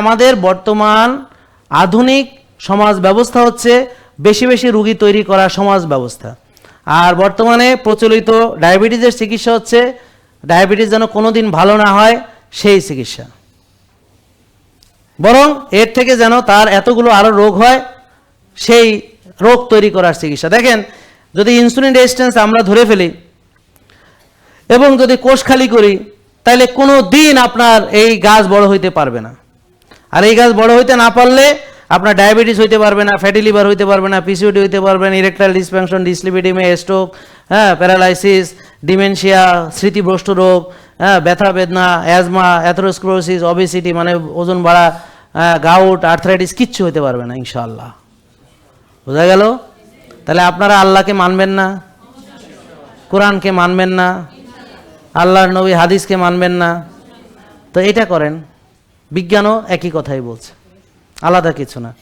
আমাদের বর্তমান আধুনিক সমাজ ব্যবস্থা হচ্ছে বেশি বেশি রুগী তৈরি করা সমাজ ব্যবস্থা। আর বর্তমানে প্রচলিত ডায়াবেটিসের চিকিৎসা হচ্ছে, ডায়াবেটিস যেন কোনোদিন ভালো না হয়, সেই চিকিৎসা। বরং এর থেকে যেন তার এতগুলো আরও রোগ হয়, সেই রোগ তৈরি করার চিকিৎসা। দেখেন, যদি ইনসুলিন রেজিস্ট্যান্স আমরা ধরে ফেলি, এবং যদি কোষ খালি করি তাহলে কোনো দিন আপনার এই গাছ বড় হইতে পারবে না। আর এই গাছ বড় হইতে না পারলে আপনার ডায়াবেটিস হইতে পারবে না ফ্যাটি লিভার হইতে পারবে না পিসিওডি হইতে পারবে না ইরেকটাইল ডিসফাংশন ডিসলিপিডিমে স্ট্রোক হ্যাঁ প্যারালাইসিস ডিমেনশিয়া স্মৃতিভ্রষ্ট রোগ হ্যাঁ ব্যথা বেদনা অ্যাজমা অ্যাথোরোস্ক্লোসিস অবেসিটি মানে ওজন বাড়া হ্যাঁ, গাউট আর্থ্রাইটিস কিচ্ছু হইতে পারবে না ইনশাআল্লাহ। বোঝা গেল? তাহলে আপনারা আল্লাহকে মানবেন না কোরআনকে মানবেন না আল্লাহর নবী হাদিসকে মানবেন না তো এটা করেন। বিজ্ঞানও একই কথাই বলছে। আলাদা কিছু না।